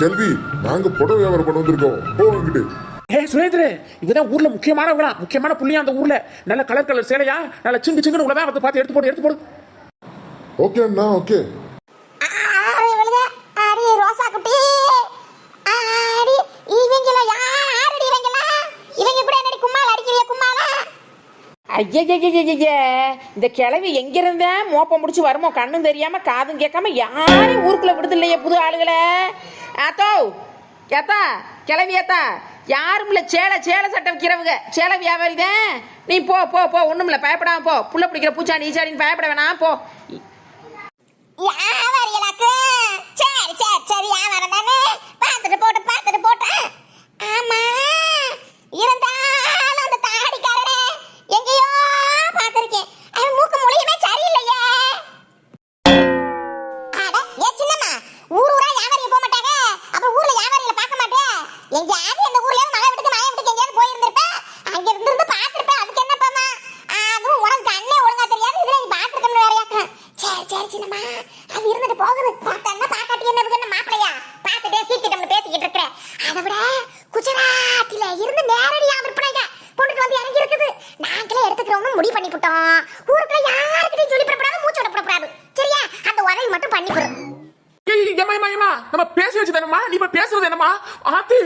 கேள்வி நாங்க புடவை வியாபாரம் பண்ண வந்திருக்கோம். போங்கிட்டு ஏ சுரேந்திர இவதான் ஊர்ல முக்கியமானவங்களா? முக்கியமான புள்ளியா அந்த ஊர்ல? நல்ல கலர் கலர் சேலையா? நல்ல சிங்கு சிங்குன்னு உள்ளதான் அதை பார்த்து எடுத்து போடு எடுத்து போடு. ஓகே அண்ணா ஓகே. ஐயய்யய்யய்ய இந்த கிளவி எங்க இருந்தே மோப்பம் முடிச்சு வருமோ? கண்ணும் தெரியாம காதும் கேட்காம யாரையும் ஊருக்குள்ள விடுது இல்லையே புது ஆளுகளை. ஆத்தோ ஏத்தா கிளவி ஏத்தா யாரும் இல்லை சேலை சேலை சட்டை வைக்கிறவங்க. சேலை வியாபாரி தான். நீ போ போ போ ஒன்றும் இல்லை பயப்படாம போ. புள்ள பிடிக்கிற பூச்சாண்டி ஈச்சாடின்னு பயப்பட வேணாம் போ. வியாபாரிகளுக்கு சரி சரி சரி வியாபாரம் தானே. பார்த்துட்டு போட்டு பார்த்துட்டு போட்டு. ஆமா. இருந்தா அந்த தாடிக்காரனே எங்கேயோ பார்த்திருக்கேன் அவன் மூக்கு மொழியுமே சரியில்லையே அட ஏ சின்னம்மா ஊர் ஊரா வியாபாரி போக மாட்டாங்க அப்புறம் ஊர்ல வியாபாரிகளை பார்க்க மாட்டேன் எங்கேயாவது இந்த ஊர்ல இருந்து மலை விட்டுக்கு மலை விட்டுக்கு எங்கேயாவது போயிருந்திருப்ப அங்க இருந்து பார்த்திருப்ப அதுக்கு என்னப்பாமா அதுவும் உனக்கு கண்ணே ஒழுங்கா தெரியாது இதுல நீ பார்த்திருக்கணும் வேறையாக்க சரி சரி சின்னம்மா அது இருந்துட்டு போகுது பார்த்தா பாக்காட்டி என்ன இவங்க என்ன மாப்பிளையா பார்த்துட்டே சீக்கிரம் பேசிக்கிட்டு இருக்கிற அதை விட குஜராத்தில இருந்து நேரடியா விற்பனைங்க. கொண்டுட்டு வந்து இறங்கி இருக்குது. நாங்களே எடுத்துக்கிறோம்னு முடிவு பண்ணிவிட்டோம் ஊருக்குள்ள யாருக்கிட்டையும் சொல்லி போடக்கூடாது மூச்சு விடக்கூடாது சரியா? அந்த உதவி மட்டும் பண்ணி ஏய் ஏமா ஏமா ஏமா நம்ம பேசி வச்சு தானம்மா நீ இப்ப பேசுறது என்னமா ஆத்தி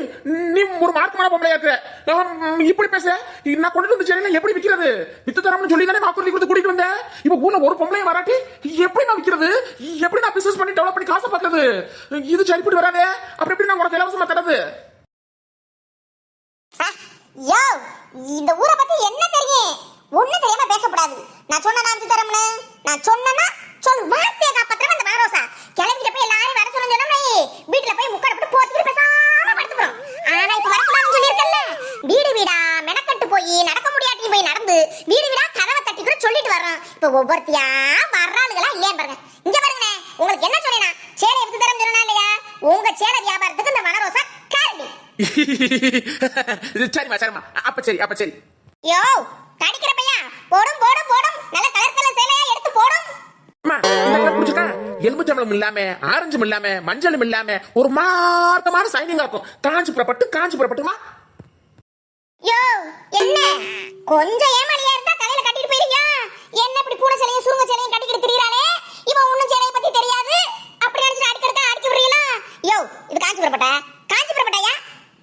நீ ஒரு மார்க்கமான பொம்பளையா இருக்க. இப்படி பேச நான் கொண்டு வந்து சேலையில எப்படி விக்கிறது? வித்து தரம்னு சொல்லி தானே வாக்குறுதி கொடுத்து கூட்டிட்டு வந்தேன் இப்ப ஊர்ல ஒரு பொம்பளைய வராட்டி எப்படி நான் விக்கிறது? எப்படி நான் பிசினஸ் பண்ணி டெவலப் பண்ணி காசை பார்க்கறது? இது சரிப்பட்டு வராது. அப்புறம் எப்படி நான் உனக்கு இலவசமா தரது யோ இந்த ஊரை பத்தி என்ன தெரியும்? ஒண்ணு தெரியாம பேசக்கூடாது. நான் சொன்ன நான் தரம்னு. நான் சொன்னேன்னா சொல். வார்த்தையை காப்பாத்துற அந்த மாரோசா கிளம்பிட்டு போய் எல்லாரும் வர சொன்னு சொன்னோம்னே. வீட்டுல போய் முக்கடை போட்டு போத்திட்டு பேசாம படுத்துக்கிறோம். ஆனா இப்ப வரக்கூடாதுன்னு சொல்லியிருக்கல வீடு வீடா மெனக்கட்டு போய் நடக்க முடியாட்டி போய் நடந்து வீடு வீடா கதவை தட்டி கூட சொல்லிட்டு வர்றோம். இப்ப ஒவ்வொருத்தியா வர்றாளுகளா இல்லையா பாருங்க. இங்க பாருங்கண்ணே உங்களுக்கு என்ன சொன்னேனா சேலை எடுத்து தரம் சொன்னா இல்லையா? உங்க சேலை வியாபாரத்துக்கு இந்த மனரோசா சரிம்மா சரிம்மா. அப்ப சரி அப்ப சரி. யோ தடிக்கிற பையா. போடும் போடும் போடும். நல்ல கலர் கலர் சேலையா எடுத்து போடும். எலும்புச்சம்பளம் இல்லாம ஆரஞ்சும் இல்லாம மஞ்சளும் இல்லாம ஒரு மார்க்கமான சைனிங்கா இருக்கும். காஞ்சிபுரம் பட்டு காஞ்சிபுரம் பட்டுமா யோ என்ன? கொஞ்சம் ஏமாளியா இருந்தா தலையில கட்டிட்டு போயிருங்க என்ன இப்படி பூனை சேலையும் சுருங்க சேலையும் கட்டிக்கிட்டு திரியறாளே? இவன் ஒண்ணும் சேலைய பத்தி தெரியாது. அப்படி நினைச்சு அடிக்கடுக்க அடிக்க விடுறீங்களா? யோ இது காஞ்சிபுரம் பட்டா காஞ்சிபுரம் பட்டாயா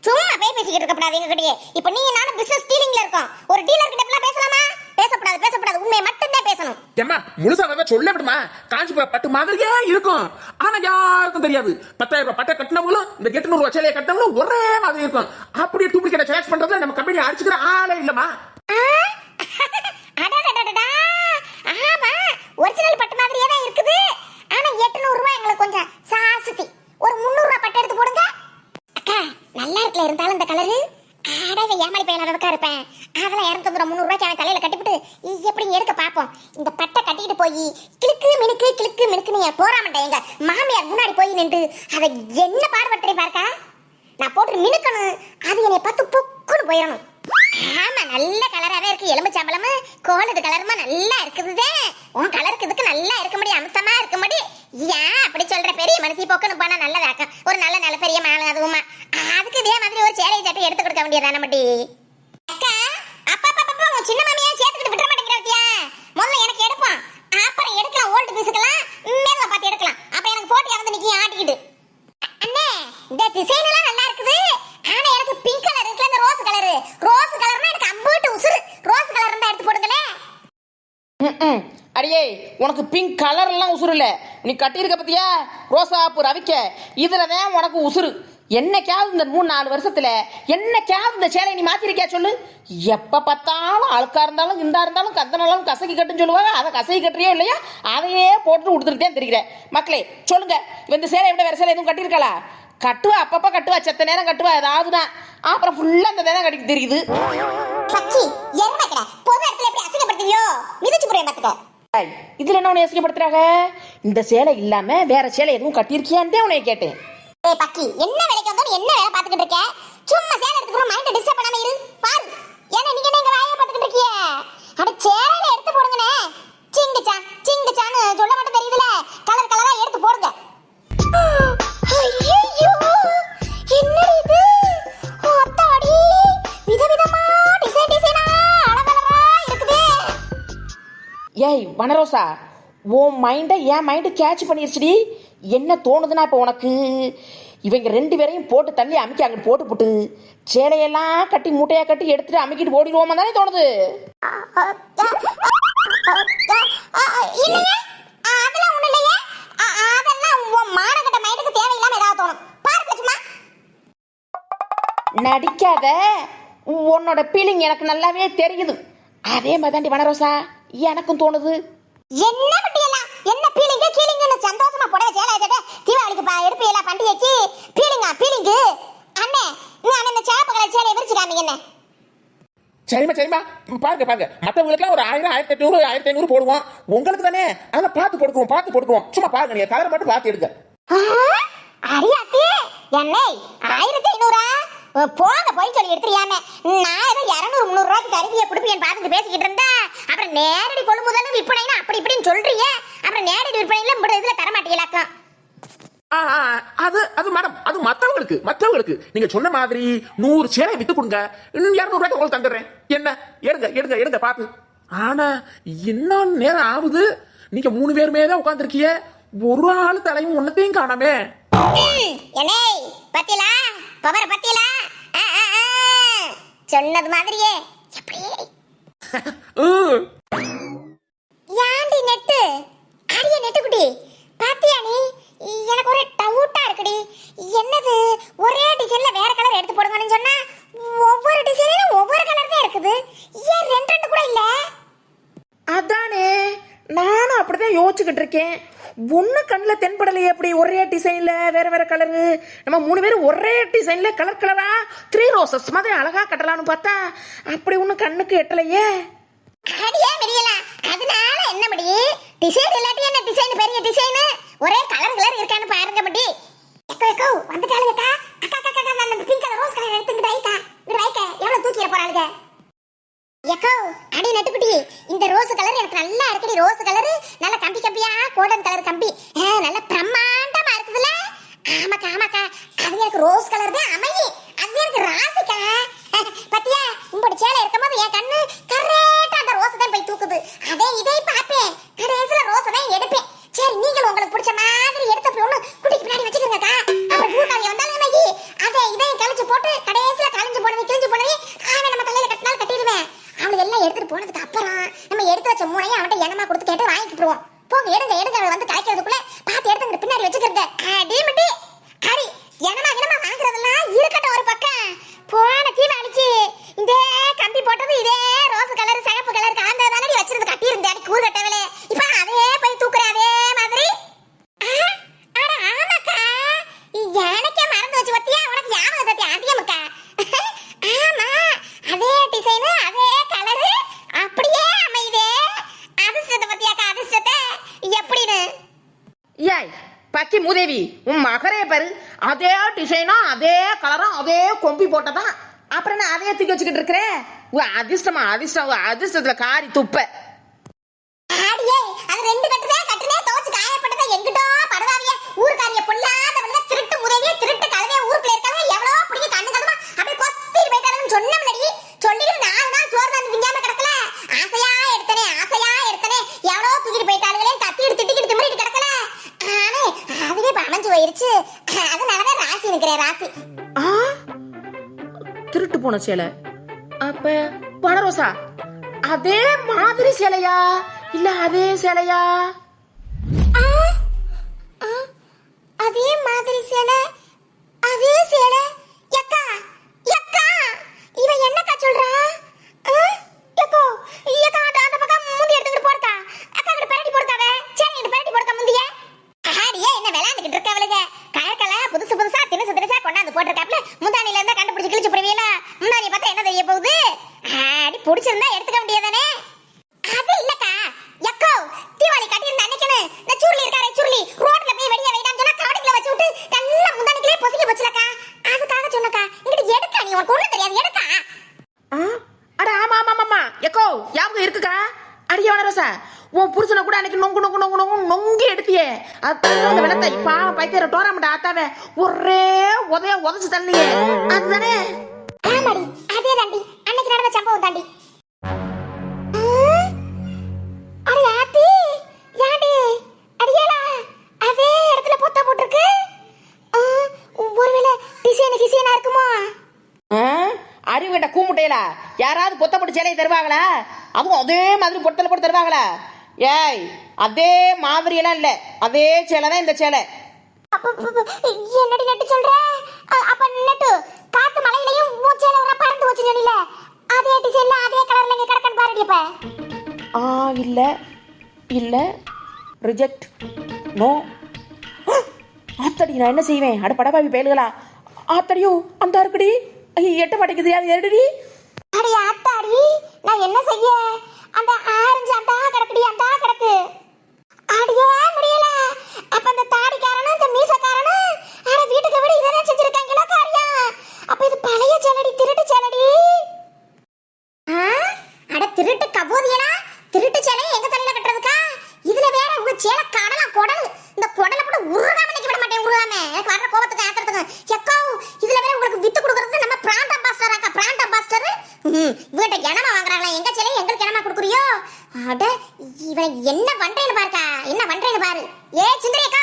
சும்மா போய் பேசிக்கிட்டு இருக்கப்படாது எங்க கிட்டயே இப்ப நீங்க நானும் பிசினஸ் டீலிங்ல இருக்கோம். ஒரு டீலர் கிட்ட எல்லாம் பேசலாமா? பேசப்படாது பேசப்படாது. உண்மையை மட்டும்தான் பேசணும். ஏமா முழுசா சொல்ல விடுமா? காஞ்சிபுரம் பட்டு மாதிரியே இருக்கும். ஆனா யாருக்கும் தெரியாது. பத்தாயிரம் ரூபாய் பட்டை கட்டினவங்களும் இந்த எட்டுநூறு ரூபாய் சேலையை கட்டினவங்களும் ஒரே மாதிரி இருக்கும். அப்படியே டூப்ளிகேட் செலக்ட் பண்றதுல நம்ம கம்பெனி அடிச்சுக்கிற ஆளே இல்லமா ஆ? அடடடடடா. ஆமா ஒரிஜினல் பட்டு மாதிரியே தான் இருக்குது ஆனா 800 ரூபாய் எங்களுக்கு கொஞ்சம் சாஸ்தி ஒரு 300 ரூபாய் பட்டு எடுத்து போடுங்க அக்கா நல்லா இருக்குல இருந்தாலும் இந்த கலரு ஆடவே ஏமாளி பையன் நடக்கா இருப்பேன் அதெல்லாம் இரநூத்தம்பது ரூபா முந்நூறு ரூபாய்க்கு அவன் தலையில கட்டிவிட்டு எப்படி எடுக்க பார்ப்போம் இந்த பட்டை கட்டிட்டு மினுக்கு கிளுக்கு மினுக்கு கிளுக்கு மினுக்குன்னு என் போறாமட்டேன் எங்க மாமியார் முன்னாடி போய் நின்று அதை என்ன பாடுபட்டுறேன் பாருக்கா? நான் போட்டு மினுக்கணும். அது என்னை பார்த்து பொக்குன்னு போயிடணும். ஆமா நல்ல கலராவே இருக்கு. எலும்பு சம்பளமும் கோலது கலருமா நல்லா இருக்குதுதே. உன் கலருக்கு இதுக்கு நல்லா இருக்கும்படி அம்சமா இருக்கும்படி ஏன் அப்படி சொல்ற? பெரிய மனசி பொக்குன்னு போனா நல்லதாக்கம். ஒரு நல்ல நல்ல பெரிய மாலை அதுவுமா. அதுக்கு இதே மாதிரி ஒரு சேலை சட்டை எடுத்து கொடுக்க வேண்டியதானே மட்டி? அக்கா அப்பா அப்பா அப்பா உன் சின்ன மாமியா சேர்த்துக்கிட்டு விட்டுற மாட்டேங்கிறத்தியா முதல்ல எனக்கு எடுப்போம் அப்புறம் எடுக்கலாம் ஓல்டு பீஸுக்கெல்லாம் மேல பார்த்து எடுக்கலாம் அப்ப எனக்கு போட்டியா வந்து நிக்கி ஆட்டிக்கிட்டு அண்ணே இந்த டிசைன் எல்லாம் நல்லா இருக்குது ஆனா எனக்கு பிங்க் கலர் இருக்குல இந்த ரோஸ் கலர் ரோஸ் கலர்னா எனக்கு அம்பூட்டு உசுரு ரோஸ் கலர் இருந்தா எடுத்து போடுங்களே ம்ம். அடியே உனக்கு பிங்க் கலர்லாம் உசுறு இல்லை நீ கட்டியிருக்க பத்தியா? ரோசாப்பு ரவிக்க. இதில் தான் உனக்கு உசுறு. என்னைக்காவது இந்த மூணு நாலு வருஷத்துல என்னைக்காவது இந்த சேலையை நீ மாத்திருக்கியா சொல்லு? எப்ப பார்த்தாலும் அழுக்கா இருந்தாலும் இந்தா இருந்தாலும் கத்தனாலும் கசக்கி கட்டுன்னு சொல்லுவாங்க. அதை கசக்கி கட்டுறியோ இல்லையா? அதையே போட்டு கொடுத்துட்டு தெரிகிறேன் மக்களே சொல்லுங்க. இந்த சேலை விட வேற சேலை எதுவும் கட்டியிருக்காளா? கட்டுவா அப்பப்ப கட்டுவா. செத்த நேரம் கட்டுவா. ஏதாவதுதான் அப்புறம் ஃபுல்லா இந்த நேரம் கட்டிக்கு தெரியுது. பொது இடத்துல எப்படி அசிங்கப்படுத்துவியோ மிதிச்சு புரியும் பாத்துக்க. இதுல என்ன உன்னை யோசிக்கப்படுத்துறாங்க? இந்த சேலை இல்லாம வேற சேலை எதுவும் கட்டியிருக்கியான்னு உன்னை கேட்டேன். ஏய் பக்கி என்ன வேலைக்கு வந்தோம் என்ன வேலை பாத்துக்கிட்டு இருக்க? சும்மா சேலை எடுத்துக்கிற மைண்ட் டிஸ்டர்ப் பண்ணாம இரு. பாரு. ஏன்னா நீங்க என்ன இங்க வாயை பாத்துக்கிட்டு இருக்கீங்க? அட சேலையில எடுத்து போடுங்கனே சிங்குச்சா. ஏய் வனரோசா உன் மைண்டை என் மைண்டு கேட்ச் பண்ணிருச்சுடி. என்ன தோணுதுன்னா இப்போ உனக்கு? இவங்க ரெண்டு பேரையும் போட்டு தள்ளி அமுக்கி அங்கிட்டு போட்டு போட்டு. சேலையெல்லாம் கட்டி மூட்டையா கட்டி எடுத்துட்டு அமுக்கிட்டு ஓடிடுவோமா தானே தோணுது? நடிக்காத. உன்னோட ஃபீலிங் எனக்கு நல்லாவே தெரியுது. அதே மாதிரி தாண்டி வனரோசா. எனக்கும் தோணுது. என்ன பட்டியலாம் என்ன பீலிங்க கீலிங்னு சந்தோஷமா புடவை சேலை வச்சுட்டு தீபாவளிக்கு பா எடுப்பீங்களா பண்டிகைக்கு பீலிங்கா பீலிங்கு அண்ணே அண்ணன் இந்த சேப்ப கலர் சேலையை விரிச்சு காமிங்க என்ன சரிம்மா சரிம்மா. பாருங்க பாருங்க. மற்றவங்களுக்குலாம் ஒரு ஆயிரம் ஆயிரத்தி எட்நூறு ஆயிரத்தி ஐநூறு போடுவோம். உங்களுக்கு தானே? அதெல்லாம் பார்த்து போட்டுக்குவோம் பார்த்து போட்டுக்குவோம் சும்மா பாருங்க நீங்க கலர் மட்டும் பார்த்து எடுங்க. அடியாத்தி. என்னை ஆயிரத்தி ஐநூறா? போங்க போய் சொல்லி எடுத்துறியாம. நான் ஏதோ இரநூறு முந்நூறு ரூபாய்க்கு கருவியை கொடுப்பேன் பார்த்துட்டு பேசிக்கிட்டு இருந்தா அப்புறம் நேரடி விற்பனைன்னு அப்படி இப்படின்னு சொல்றீங்க. அப்புறம் நேரடி விற்பனையில இப்படி இதுல தர மாட்டீங்களாக்கம் அது அது மேடம் அது மத்தவங்களுக்கு மத்தவங்களுக்கு. நீங்க சொன்ன மாதிரி நூறு சேலை வித்து கொடுங்க. இருநூறு ரூபாய்க்கு உங்களுக்கு தந்துடுறேன். என்ன? எடுங்க எடுங்க எடுங்க பாத்து ஆனா என்ன நேரம் ஆகுது. நீங்க மூணு பேருமே தான் உட்காந்துருக்கீங்க ஒரு ஆள் தலையும் ஒன்னத்தையும் காணாமே. பத்தியலா? பவர பத்தியலா. சொன்னது மாதிரியே எப்படி ம். யாண்டி நெட்டு அடிய நெட்டுக்குடி பாத்தியா நீ எனக்கு ஒரு டவுட்டா இருக்குடி என்னது ஒரே டிசைன்ல வேற கலர் எடுத்து போடுங்கன்னு சொன்னா ஒவ்வொரு டிசைனும் ஒவ்வொரு கலர் தான் இருக்குது ஏன் ரெண்டு ரெண்டு கூட இல்ல அதானே நானும் யோசிச்சுக்கிட்டு இருக்கேன் ஒன்று கண்ணில் தென்படலையே அப்படி ஒரே டிசைனில் வேறு வேற கலரு நம்ம மூணு பேரும் ஒரே டிசைனில் கலர் கலரா த்ரீ ரோசஸ் மாதிரி அழகா கட்டலாம்னு பார்த்தா அப்படி ஒன்றும் கண்ணுக்கு எட்டலையே. அடியே முடியல அதனால என்ன முடி? டிசைன் இல்லாட்டி என்ன டிசைன் பெரிய டிசைன் ஒரே கலர் கலர் இருக்கான்னு பாருங்க முடி. எக்கோ எக்கோ வந்துட்டாளுங்க அக்கா அக்கா அக்கா அந்த பிங்க் கலர் ரோஸ் கலர் எடுத்துக்கிட்டு வைக்கா இங்க வைக்க எவ்வளவு தூக்கிட போறாளுங்க? எக்கோ அடி நட்டுக்குட்டி இந்த ரோஸ் கலர் எனக்கு நல்லா இருக்குடி ரோஸ் கலர் நல்ல கம்பி கம்பியா கோல்டன் கலர் கம்பி. நல்ல பிரம்மாண்டமா இருக்குதுல ஆமாக்கா ஆமாக்கா. அது எனக்கு ரோஸ் கலர் தான் அமையி. அது எனக்கு ராசிக்கா. பத்தியா உங்களோட சேலை இருக்கும்போது என் கண்ணு கரெக்டா அந்த ரோஸ் தான் போய் தூக்குது. அதே இதை பார்ப்பேன். கடைசியில ரோஸ் தான் எடுப்பேன். சரி நீங்களும் உங்களுக்கு பிடிச்ச மாதிரி எடுத்து போய் ஒண்ணு குட்டிக்கு பின்னாடி வச்சுக்கோங்கக்கா. அப்புறம் பூக்காரி வந்தாலும் இன்னைக்கு அதை இதையும் கழிச்சு போட்டு கடைசியில கழிஞ்சு போனது கிழிஞ்சு போனது அவன் நம்ம தலையில கட்டினாலும் கட்டிடுவேன் அவனுக்கு எல்லாம் எடுத்துட்டு போனதுக்கு அப்புறம் நம்ம எடுத்து வச்ச மூணையும் அவன்கிட்ட எண்ணமா கொடுத்து கேட்டு வாங்கிட்டுருவோம் போங்க எடுங்க எடுங்க வந்து கலைக்கிறதுக்குள்ள பார்த்து எடுத்து இங்கிட்டு பின்னாடி வச்சுக்கிறத அடிமட்டி அடி என்னமா என்னமா வாங்குறதெல்லாம் இருக்கட்டும் ஒரு பக்கம் போன தீபாவளிக்கு இந்த கம்பி போட்டது இதே ரோஸ் கலர் சிகப்பு கலர் கலந்தது தானடி வச்சிருந்து கட்டியிருந்தேன் அடி கூறு கட்டவளே இப்ப அதே போய் தூக்குற அதே மாதிரி ஆ, அட ஆமாக்கா எனக்கே மறந்து வச்சு பத்தியா உனக்கு ஞாபகம் சத்தியா அதிகமாக்கா ஆமா அதே டிசைனு அதே கலரு அப்படியே அமையுதே அதிர்ஷ்டத்தை பத்தியாக்கா அதிர்ஷ்டத்தை எப்படின்னு ஏய் தேவி உன் மகரே பாரு. அதே டிசைனும் அதே கலரும் அதே கொம்பி போட்டதான் அப்புறம் நான் அதையே தூக்கி வச்சுக்கிட்டு இருக்கிறேன் அதிர்ஷ்டமா அதிர்ஷ்டம் அதிர்ஷ்டத்துல காரி துப்பை. சிலை. அப்ப பணரோசா அதே மாதிரி சேலையா? இல்ல அதே சேலையா? அதே மாதிரி சேலை அதே சேலை. எக்கா எக்கா இவ என்னக்கா சொல்றா? எக்கோ எக்கா அந்த அந்த பக்கம் முந்தி எடுத்துக்கிட்டு போறதா அக்கா கிட்ட பரட்டி போறதாவே சரி கிட்ட பரட்டி போறதா முந்திய. ஆடியே என்ன விளையாண்டுக்கிட்டு இருக்கவளுங்க கயக்கல புதுசு புதுசா தினசு தினசா கொண்டாந்து போட்டிருக்காப்ல முந்தானி பாவம் பைத்தியர டோராமட்ட ஆத்தாவே ஒரே உதய உதச்சு தள்ளியே அதுதானே? ஆமாடி அதே தாண்டி அன்னைக்கு நடந்த சம்பவம் தாண்டி. அறிவுகிட்ட கூமுட்டையில யாராவது பொத்த போட்டு சேலையை தருவாங்களா? அதுவும் அதே மாதிரி பொட்டல் போட்டு தருவாங்களா? ஏய் அதே மாதிரியெல்லாம் இல்ல. அதே சேலை தான் இந்த சேலை. என்னடி நட்டு சொல்ற? அப்ப நட்டு காத்து மலையிலயும் மூச்சையில ஒரு பறந்து வச்சு சொன்னில அதே டிசைன்ல அதே கலர்ல இங்க கிடக்கன்னு பாருடி இப்ப. ஆ இல்ல இல்ல. ரிஜெக்ட் நோ ஆத்தடி நான் என்ன செய்வேன்? அட படபாவி பயலுகளா ஆத்தடியோ அந்த இருக்குடி. எட்ட மாட்டேங்குது அது எடுடி அடி ஆத்தாடி நான் என்ன செய்ய அந்த ஆரஞ்சு அந்த கிடக்குடி அந்த கிடக்கு அடியே முடியல அப்ப அந்த தாடிக்காரனும் இந்த மீசக்காரனும் அட வீட்டுக்கு விட இதெல்லாம் செஞ்சிருக்காங்களா காரியம் அப்ப இது பழைய சேலடி திருட்டு சேலடி ஆ? அட திருட்டு கபோதியனா திருட்டு சேலையை எங்க தலையில கட்டுறதுக்கா இதுல வேற உங்க சேலை கடலாம் குடல் இந்த குடல கூட உருகாம நிக்க விட மாட்டேன் உருகாம எனக்கு வர்ற கோபத்துக்கு ஆத்திரத்துக்கு எக்கோ இதுல வேற உங்களுக்கு வித்து கொடுக்கறது நம்ம பிராண்ட் அம்பாஸ்டர் அக்கா பிராண்ட் அம்பாஸ்டர் வீட்டை எனமா வாங்குறாங்களா? எங்க சேலையை எங்களுக்கு எனமா கொடுக்குறியோ? அட இவன் என்ன பண்றேன்னு பாருக்கா. என்ன பண்றேன்னு பாரு. ஏ சுந்தரி அக்கா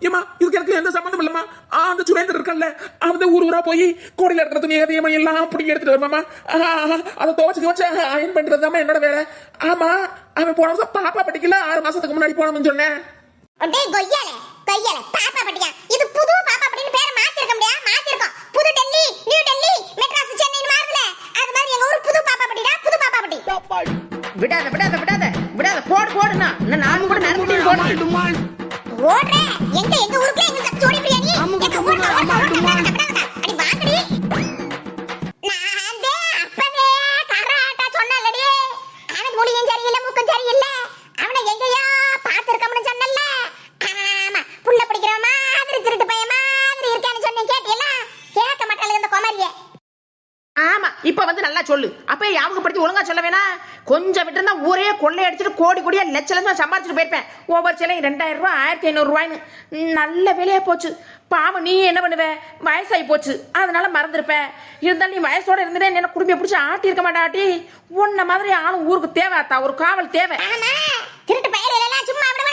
ஏம்மா, இதுக்கு எனக்கு எந்த இல்லம்மா. ஆ, அந்த சுரேந்தர் இருக்கல்ல அவன் ஊர் ஊரா போய் கோடியில இருக்கிற துணி எதையுமா எல்லாம் பிடிங்கி எடுத்துட்டு வருமாமா அதை துவச்சு துவச்சு அயன் பண்றதுதாம்மா என்னோட வேலை. ஆமா அவன் போன வருஷம் பாப்பா பட்டிக்கல ஆறு மாசத்துக்கு முன்னாடி போனோம்னு சொன்னேன். டேய் கொய்யால கொய்யால பாப்பா பட்டியா இது புது பாப்பா பட்டின்னு பேரை மாத்திருக்க முடியா மாத்திருக்கோம் புது டெல்லி நியூ டெல்லி மெட்ராஸ் சென்னைன்னு மாறுதுல அது மாதிரி எங்க ஊர் புது பாப்பா பட்டிடா புது பாப்பா பட்டி. விடாத விடாத விடாத விடாத போடு போடுனா இன்னும் நானும் கூட நறுக்கு போடு ஓடுற எங்க எங்க ஊருக்குள்ள எங்க ஓடி பிரியாணி எங்க ஊர்ல ஆமா இப்ப வந்து நல்லா சொல்லு. அப்ப அவங்க ஒழுங்கா சொல்ல வேணாம் கொஞ்சம் விட்டு இருந்தா ஊரே கொள்ளை அடிச்சுட்டு கோடி கோடியா லட்ச லட்சம் சம்பாதிச்சுட்டு போயிருப்பேன். ஒவ்வொரு சிலையும் ரெண்டாயிரம் ரூபாய் ஆயிரத்தி ஐநூறு ரூபாய்னு நல்ல வேலையா போச்சு. பாவம் நீ என்ன பண்ணுவ? வயசாகி போச்சு. அதனால மறந்துருப்ப இருந்தாலும் நீ வயசோட இருந்துட்டே என்ன குடும்பியை பிடிச்சி ஆட்டி இருக்க மாட்டா ஆட்டி. உன்ன மாதிரி ஆளும் ஊருக்கு தேவை அத்தா. ஒரு காவல் தேவை. திருட்டு சும்மா விட